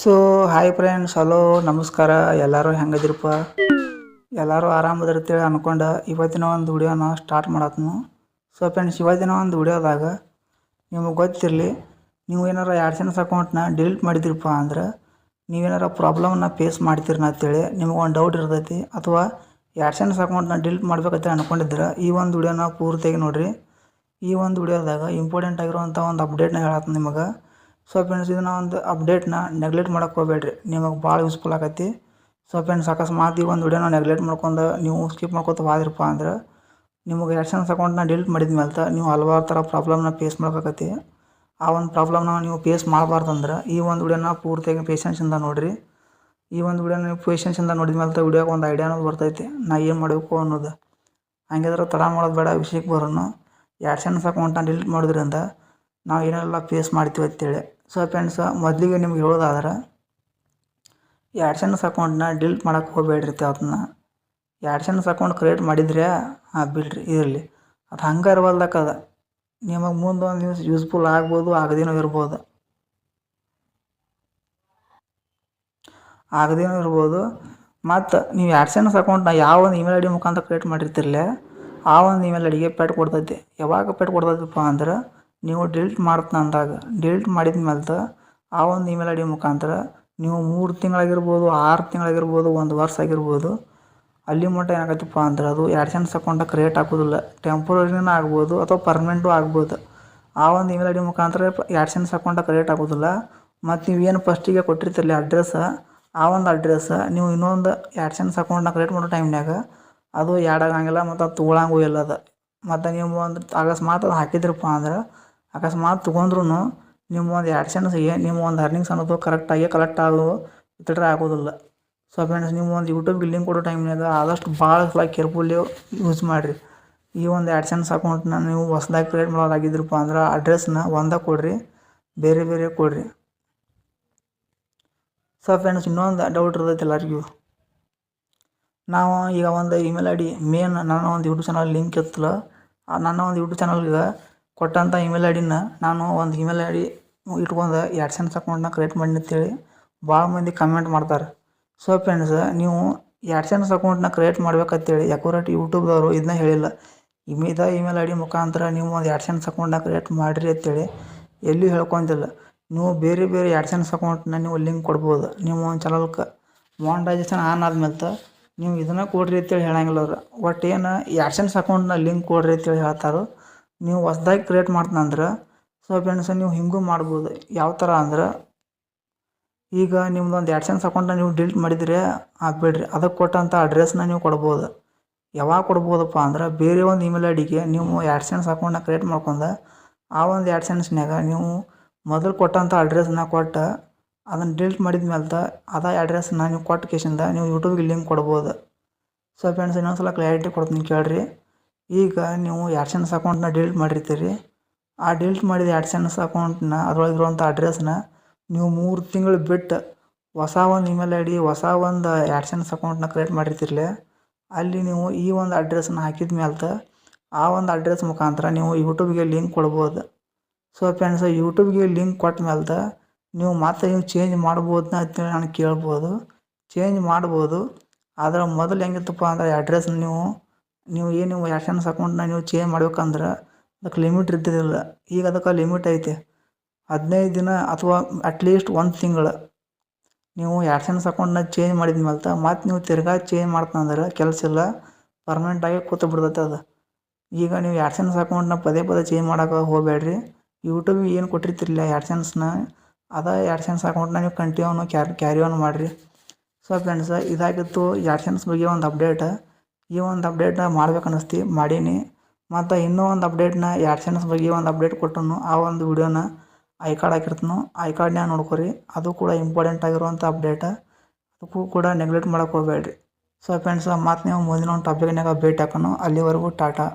So hi friends hello ನಮಸ್ಕಾರ. ಎಲ್ಲರೂ ಹೆಂಗದಿರಪ್ಪ? ಎಲ್ಲರೂ ಆರಾಮದಿರ್ತೇಳಿ ಅನ್ಕೊಂಡು ಇವತ್ತಿನ ಒಂದು ವಿಡಿಯೋನ ಸ್ಟಾರ್ಟ್ ಮಾಡತ್ನು. ಸೊ ಫ್ರೆಂಡ್ಸ್ ಇವತ್ತಿನ ಒಂದು ವಿಡಿಯೋದಾಗ ನಿಮಗೆ ಗೊತ್ತಿರಲಿ, ನೀವು ಏನಾರ ಆ್ಯಡ್ಸೆನ್ಸ್ ಅಕೌಂಟ್ನ ಡಿಲೀಟ್ ಮಾಡಿದಿರಪ್ಪ ಅಂದ್ರೆ ನೀವೇನಾರ ಪ್ರಾಬ್ಲಮ್ನ ಫೇಸ್ ಮಾಡ್ತೀರಿ ಅಂತೇಳಿ ನಿಮಗೆ ಒಂದು ಡೌಟ್ ಇರ್ತೈತಿ ಅಥವಾ ಆ್ಯಡ್ಸೆನ್ಸ್ ಅಕೌಂಟ್ನ ಡಿಲೀಟ್ ಮಾಡ್ಬೇಕಂತ ಅನ್ಕೊಂಡಿದ್ರೆ ಈ ಒಂದು ವಿಡಿಯೋನ ಪೂರ್ತಿಯಾಗಿ ನೋಡಿರಿ. ಈ ಒಂದು ವಿಡಿಯೋದಾಗ ಇಂಪಾರ್ಟೆಂಟ್ ಆಗಿರುವಂಥ ಒಂದು ಅಪ್ಡೇಟ್ನ ಹೇಳತ್ತೆ ನಿಮಗೆ. ಸೊ ಫ್ರೆಂಡ್ಸ್ ಇದನ್ನ ಒಂದು ಅಪ್ಡೇಟ್ನ ನೆಗ್ಲೆಕ್ಟ್ ಮಾಡೋಕೆ ಹೋಗ್ಬೇಡ್ರಿ. ನಿಮಗೆ ಭಾಳ ಯೂಸ್ಫುಲ್ ಆಗೈತಿ. ಸೊ ಫ್ರೆಂಡ್ಸ್ ಅಕಸ್ಮಾತ್ ಈ ಒಂದು ವಿಡಿಯೋನ ನೆಗ್ಲೆಕ್ಟ್ ಮಾಡ್ಕೊಂಡು ನೀವು ಸ್ಕಿಪ್ ಮಾಡ್ಕೊತ ಹೋದ್ರಪ್ಪ ಅಂದ್ರೆ, ನಿಮಗೆ ಎಲೆಕ್ಷನ್ಸ್ ಅಕೌಂಟ್ನ ಡಿಲೀಟ್ ಮಾಡಿದ ಮೇಲೆ ನೀವು ಹಲವಾರು ಥರ ಪ್ರಾಬ್ಲಮ್ನ ಫೇಸ್ ಮಾಡ್ಬೇಕತ್ತಿ ಆ ಒಂದು ಪ್ರಾಬ್ಲಮ್ನ ನೀವು ಫೇಸ್ ಮಾಡಬಾರ್ದಂದ್ರೆ ಈ ಒಂದು ವಿಡಿಯೋನ ಪೂರ್ತಿಯಾಗಿ ಪೇಷನ್ಸಿಂದ ನೋಡಿರಿ. ಈ ಒಂದು ವಿಡಿಯೋನ ನೀವು ಪೇಷನ್ಸಿಂದ ನೋಡಿದ ಮೇಲೆ ವಿಡಿಯೋಗೆ ಒಂದು ಐಡಿಯಾ ಅನ್ನೋದು ಬರ್ತೈತಿ. ನಾ ಏನು ಮಾಡಬೇಕು ಅನ್ನೋದು. ಹಾಗಿದ್ರೆ ತಡ ಮಾಡೋದು ಬೇಡ ವಿಷಯಕ್ಕೆ ಬರೋನು. ಆ್ಯಡ್ಸೆನ್ಸ್ ಅಕೌಂಟ್ನ ಡಿಲೀಟ್ ಮಾಡೋದ್ರಿಂದ ನಾವು ಏನೆಲ್ಲ ಫೇಸ್ ಮಾಡ್ತೀವಿ ಅಂತೇಳಿ. ಸೊ ಫ್ರೆಂಡ್ಸ್ ಮೊದಲಿಗೆ ನಿಮ್ಗೆ ಹೇಳೋದಾದ್ರೆ ಆ್ಯಡ್ಸೆನ್ಸ್ ಅಕೌಂಟ್ನ ಡಿಲೀಟ್ ಮಾಡೋಕೆ ಹೋಗ್ಬೇಡ್ರಿ ಅದನ್ನ. ಆ್ಯಡ್ಸೆನ್ಸ್ ಅಕೌಂಟ್ ಕ್ರಿಯೇಟ್ ಮಾಡಿದ್ರೆ, ಹಾಂ, ಬಿಡ್ರಿ, ಇರಲಿ. ಅದು ಹಂಗೆ ಇರವಲ್ದಕ್ಕದ ನಿಮಗೆ ಮುಂದೆ ಒಂದು ಯೂಸ್ಫುಲ್ ಆಗ್ಬೋದು, ಆಗದೇನೂ ಇರ್ಬೋದು. ಆಗದೇನೂ ಇರ್ಬೋದು. ಮತ್ತು ನೀವು ಆ್ಯಡ್ಸೆನ್ಸ್ ಅಕೌಂಟ್ನ ಯಾವ ಒಂದು ಇಮೇಲ್ ಐ ಡಿ ಮುಖಾಂತರ ಕ್ರಿಯೇಟ್ ಮಾಡಿರ್ತಿರಲ್ಲ ಆ ಒಂದು ಇಮೇಲ್ ಐ ಡಿಗೆ ಪೆಟ್ ಕೊಡ್ತೈತಿ. ಯಾವಾಗ ಪೆಟ್ ಕೊಡ್ತೈತಪ್ಪ ಅಂದ್ರೆ ನೀವು ಡಿಲೀಟ್ ಮಾಡ್ತೀನಿ ಅಂದಾಗ ಡಿಲೀಟ್ ಮಾಡಿದ ಮೇಲೆ ಆ ಒಂದು ಇಮೇಲ್ ಐ ಡಿ ಮುಖಾಂತರ ನೀವು ಮೂರು ತಿಂಗಳಾಗಿರ್ಬೋದು, ಆರು ತಿಂಗಳಾಗಿರ್ಬೋದು, ಒಂದು ವರ್ಷ ಆಗಿರ್ಬೋದು ಅಲ್ಲಿ ಮಟ್ಟ ಏನಾಗತ್ತಪ್ಪ ಅಂದ್ರೆ ಅದು ಆ್ಯಡ್ಸೆನ್ಸ್ ಅಕೌಂಟ ಕ್ರಿಯೇಟ್ ಆಗೋದಿಲ್ಲ. ಟೆಂಪ್ರರಿನೂ ಆಗ್ಬೋದು ಅಥವಾ ಪರ್ಮನೆಂಟು ಆಗ್ಬೋದು. ಆ ಒಂದು ಇಮೇಲ್ ಐ ಡಿ ಮುಖಾಂತರ ಆ್ಯಡ್ಸೆನ್ಸ್ ಅಕೌಂಟ ಕ್ರಿಯೇಟ್ ಆಗೋದಿಲ್ಲ. ಮತ್ತು ನೀವು ಏನು ಫಸ್ಟಿಗೆ ಕೊಟ್ಟಿರ್ತಿರಲಿ ಅಡ್ರೆಸ್ ಆ ಒಂದು ಅಡ್ರೆಸ್ ನೀವು ಇನ್ನೊಂದು ಆ್ಯಡ್ಸೆನ್ಸ್ ಅಕೌಂಟ್ನ ಕ್ರಿಯೇಟ್ ಮಾಡೋ ಟೈಮ್ನಾಗ ಅದು ಆ್ಯಡ್ ಆಗಂಗಿಲ್ಲ ಮತ್ತು ಅದು ತೊಗೊಳಂಗೂ ಇಲ್ಲ ಅದು. ಮತ್ತು ನೀವು ಒಂದು ಅಕಸ್ಮಾತ್ ಅದು ಹಾಕಿದ್ರಪ್ಪ ಅಂದ್ರೆ ಅಕಸ್ಮಾತ್ ತೊಗೊಂಡ್ರು ನಿಮ್ಮ ಒಂದು ಆ್ಯಡ್ಸೆನ್ಸ್ಗೆ ನಿಮ್ಮ ಒಂದು ಅರ್ನಿಂಗ್ಸ್ ಅನ್ನೋದು ಕರೆಕ್ಟಾಗಿ ಕಲೆಕ್ಟ್ ಆಗೋ ವಿತ್ಡ್ರಾ ಆಗೋದಿಲ್ಲ. ಸೊ ಫ್ರೆಂಡ್ಸ್ ನೀವು ಒಂದು ಯೂಟ್ಯೂಬ್ಗೆ ಲಿಂಕ್ ಕೊಡೋ ಟೈಮ್ನಾಗ ಆದಷ್ಟು ಭಾಳ ಸಲ ಕೇರ್ಫುಲ್ಲಿ ಯೂಸ್ ಮಾಡಿರಿ. ಈ ಒಂದು ಆ್ಯಡ್ಸೆನ್ಸ್ ಅಕೌಂಟ್ನ ನೀವು ಹೊಸದಾಗಿ ಕ್ರಿಯೇಟ್ ಮಾಡೋದಾಗಿದ್ರಪ್ಪ ಅಂದ್ರೆ ಅಡ್ರೆಸ್ನ ಒಂದೇ ಕೊಡಿರಿ, ಬೇರೆ ಬೇರೆ ಕೊಡಿರಿ. ಸೊ ಫ್ರೆಂಡ್ಸ್ ಇನ್ನೊಂದು ಡೌಟ್ ಇರ್ತೈತೆ ಎಲ್ಲರಿಗೂ. ನಾವು ಈಗ ಒಂದು ಇಮೇಲ್ ಐ ಡಿ ಮೇನ್ ನನ್ನ ಒಂದು ಯೂಟ್ಯೂಬ್ ಚಾನಲ್ ಲಿಂಕ್ ಇತ್ತಲ್ಲ ನನ್ನ ಒಂದು ಯೂಟ್ಯೂಬ್ ಚಾನಲ್ಗೆ ಕೊಟ್ಟಂಥ ಇಮೇಲ್ ಐ ಡಿನ ನಾನು ಒಂದು ಇಮೇಲ್ ಐ ಡಿ ಇಟ್ಕೊಂಡು ಆ್ಯಡ್ಸೆನ್ಸ್ ಅಕೌಂಟ್ನ ಕ್ರಿಯೇಟ್ ಮಾಡಿ ಅಂತೇಳಿ ಭಾಳ ಮಂದಿ ಕಮೆಂಟ್ ಮಾಡ್ತಾರೆ. ಸೊ ಫ್ರೆಂಡ್ಸ್ ನೀವು ಆ್ಯಡ್ಸೆನ್ಸ್ ಅಕೌಂಟ್ನ ಕ್ರಿಯೇಟ್ ಮಾಡ್ಬೇಕಂತೇಳಿ ಅಕ್ಯುರೇಟ್ ಯೂಟ್ಯೂಬ್ದವರು ಇದನ್ನ ಹೇಳಿಲ್ಲ. ಇಮೇದ ಇಮೇಲ್ ಐ ಡಿ ಮುಖಾಂತರ ನೀವು ಒಂದು ಆ್ಯಡ್ಸೆನ್ಸ್ ಅಕೌಂಟ್ನ ಕ್ರಿಯೇಟ್ ಮಾಡಿರಿ ಅಂತೇಳಿ ಎಲ್ಲೂ ಹೇಳ್ಕೊಂತಿಲ್ಲ. ನೀವು ಬೇರೆ ಬೇರೆ ಆ್ಯಡ್ಸೆನ್ಸ್ ಅಕೌಂಟ್ನ ನೀವು ಲಿಂಕ್ ಕೊಡ್ಬೋದು. ನೀವು ಒಂದು ಚಾನಲ್ಗೆ ಮಾನಿಟೈಸೇಷನ್ ಆನ್ ಆದ್ಮೇಲೆ ನೀವು ಇದನ್ನ ಕೊಡ್ರಿ ಅಂತೇಳಿ ಹೇಳಂಗಿಲ್ಲ ಅವ್ರು. ಒಟ್ಟು ಏನು ಆ್ಯಡ್ಸೆನ್ಸ್ ಅಕೌಂಟ್ನ ಲಿಂಕ್ ಕೊಡ್ರಿ ಅಂತೇಳಿ ಹೇಳ್ತಾರೆ. ನೀವು ಹೊಸ್ದಾಗಿ ಕ್ರಿಯೇಟ್ ಮಾಡ್ತೀನಂದ್ರೆ ಸೊ ಫ್ರೆಂಡ್ಸ್ ನೀವು ಹಿಂಗೂ ಮಾಡ್ಬೋದು. ಯಾವ ಥರ ಅಂದ್ರೆ, ಈಗ ನಿಮ್ದು ಒಂದು ಆ್ಯಡ್ಸೆನ್ಸ್ ಅಕೌಂಟ್ನ ನೀವು ಡಿಲೀಟ್ ಮಾಡಿದರೆ ಹಾಕ್ಬೇಡ್ರಿ ಅದಕ್ಕೆ ಕೊಟ್ಟಂಥ ಅಡ್ರೆಸ್ನ ನೀವು ಕೊಡ್ಬೋದು. ಯಾವಾಗ ಕೊಡ್ಬೋದಪ್ಪ ಅಂದ್ರೆ, ಬೇರೆ ಒಂದು ಇಮೇಲ್ ಐ ಡಿಗೆ ನೀವು ಆ್ಯಡ್ಸೆನ್ಸ್ ಅಕೌಂಟ್ನ ಕ್ರಿಯೇಟ್ ಮಾಡ್ಕೊಂಡು, ಆ ಒಂದು ಆ್ಯಡ್ಸೆನ್ಸ್ನಾಗ ನೀವು ಮೊದಲು ಕೊಟ್ಟಂಥ ಅಡ್ರೆಸ್ನ ಕೊಟ್ಟು ಅದನ್ನು ಡಿಲೀಟ್ ಮಾಡಿದ ಮೇಲೆ ಅದ ಅಡ್ರೆಸ್ನ ನೀವು ಕೊಟ್ಟ ಕೇಶಿಂದ ನೀವು ಯೂಟ್ಯೂಬ್ಗೆ ಲಿಂಕ್ ಕೊಡ್ಬೋದು. ಸೊ ಫ್ರೆಂಡ್ಸ್ ಇನ್ನೊಂದು ಸಲ ಕ್ಲಾರಿಟಿ ಕೊಡ್ತೀನಿ ಕೇಳಿರಿ. ಈಗ ನೀವು ಆ್ಯಡ್ಸೆನ್ಸ್ ಅಕೌಂಟ್ನ ಡಿಲೀಟ್ ಮಾಡಿರ್ತೀರಿ. ಆ ಡಿಲೀಟ್ ಮಾಡಿದ ಆ್ಯಡ್ಸೆನ್ಸ್ ಅಕೌಂಟ್ನ ಅದರೊಳಗಿರುವಂಥ ಅಡ್ರೆಸ್ನ ನೀವು ಮೂರು ತಿಂಗಳು ಬಿಟ್ಟು ಹೊಸ ಒಂದು ಇಮೇಲ್ ಐ ಡಿ ಹೊಸ ಒಂದು ಆ್ಯಡ್ಸೆನ್ಸ್ ಅಕೌಂಟ್ನ ಕ್ರಿಯೇಟ್ ಮಾಡಿರ್ತಿರಲಿ ಅಲ್ಲಿ ನೀವು ಈ ಒಂದು ಅಡ್ರೆಸ್ನ ಹಾಕಿದ ಮೇಲೆ ಆ ಒಂದು ಅಡ್ರೆಸ್ ಮುಖಾಂತರ ನೀವು ಯೂಟ್ಯೂಬ್ಗೆ ಲಿಂಕ್ ಕೊಡ್ಬೋದು. ಸೊ ಫ್ರೆಂಡ್ಸ್ ಯೂಟ್ಯೂಬ್ಗೆ ಲಿಂಕ್ ಕೊಟ್ಟ ಮೇಲೆ ನೀವು ಮತ್ತೆ ನೀವು ಚೇಂಜ್ ಮಾಡ್ಬೋದನ್ನ ಅಂತೇಳಿ ನಾನು ಕೇಳ್ಬೋದು. ಚೇಂಜ್ ಮಾಡ್ಬೋದು. ಆದರೆ ಮೊದಲು ಹೆಂಗಿತ್ತಪ್ಪ ಅಂದ್ರೆ ಅಡ್ರೆಸ್ನ ನೀವು ನೀವು ಏನು ನೀವು ಆ್ಯಡ್ಸೆನ್ಸ್ ಅಕೌಂಟ್ನ ನೀವು ಚೇಂಜ್ ಮಾಡ್ಬೇಕಂದ್ರೆ ಅದಕ್ಕೆ ಲಿಮಿಟ್ ಇರ್ತಿದ್ದಿಲ್ಲ ಈಗ ಅದಕ್ಕೆ ಲಿಮಿಟ್ ಐತೆ. ಹದಿನೈದು ದಿನ ಅಥವಾ ಅಟ್ಲೀಸ್ಟ್ ಒಂದು ತಿಂಗಳು ನೀವು ಆ್ಯಕ್ಷನ್ಸ್ ಅಕೌಂಟ್ನ ಚೇಂಜ್ ಮಾಡಿದ ಮೇಲೆ ಮತ್ತು ನೀವು ತಿರ್ಗಾ ಚೇಂಜ್ ಮಾಡ್ತಂದ್ರೆ ಕೆಲಸ ಇಲ್ಲ ಪರ್ಮನೆಂಟಾಗಿ ಕೂತು ಬಿಡ್ತೈತೆ ಅದು. ಈಗ ನೀವು ಆ್ಯಕ್ಷನ್ಸ್ ಅಕೌಂಟ್ನ ಪದೇ ಪದೇ ಚೇಂಜ್ ಮಾಡೋಕೆ ಹೋಗಬೇಡ್ರಿ ಯೂಟ್ಯೂಬ್ ಏನು ಕೊಟ್ಟಿರ್ತಿರಲಿಲ್ಲ ಆ್ಯಡ್ಸೆನ್ಸ್ನ ಅದ ಆ್ಯಡ್ಸೆನ್ಸ್ ಅಕೌಂಟ್ನ ನೀವು ಕಂಟಿನ್ಯೂ ಕ್ಯಾರಿ ಕ್ಯಾರಿ ಆನ್ ಮಾಡಿರಿ. ಸೊ ಫ್ರೆಂಡ್ಸ್ ಇದಾಗಿತ್ತು ಆ್ಯಡ್ಸೆನ್ಸ್ ಬಗ್ಗೆ ಒಂದು ಅಪ್ಡೇಟ್ ಈ ಒಂದು ಅಪ್ಡೇಟ್ನ ಮಾಡ್ಬೇಕು ಅನ್ನಿಸ್ತಿ, ಮಾಡೀನಿ. ಮತ್ತು ಇನ್ನೂ ಒಂದು ಅಪ್ಡೇಟ್ನ ಸೆನ್ಸ್ ಬಗ್ಗೆ ಒಂದು ಅಪ್ಡೇಟ್ ಕೊಟ್ಟನು. ಆ ಒಂದು ವಿಡಿಯೋನ ಐ ಕಾರ್ಡ್ ಹಾಕಿರ್ತನು. ಐ ಕಾರ್ಡ್ನ್ಯಾಗ ನೋಡ್ಕೊರಿ. ಅದು ಕೂಡ ಇಂಪಾರ್ಟೆಂಟ್ ಆಗಿರುವಂಥ ಅಪ್ಡೇಟ್ ಅದಕ್ಕೂ ಕೂಡ ನೆಗ್ಲೆಕ್ಟ್ ಮಾಡೋಕೆ ಹೋಗಬೇಡ್ರಿ. ಸೊ ಫ್ರೆಂಡ್ಸ್ ಮತ್ತು ನೀವು ಮುಂದಿನ ಒಂದು ಟಾಪಿಕ್ನಾಗ ಭೇಟಿ ಹಾಕೋಣ ಅಲ್ಲಿವರೆಗೂ ಟಾಟಾ.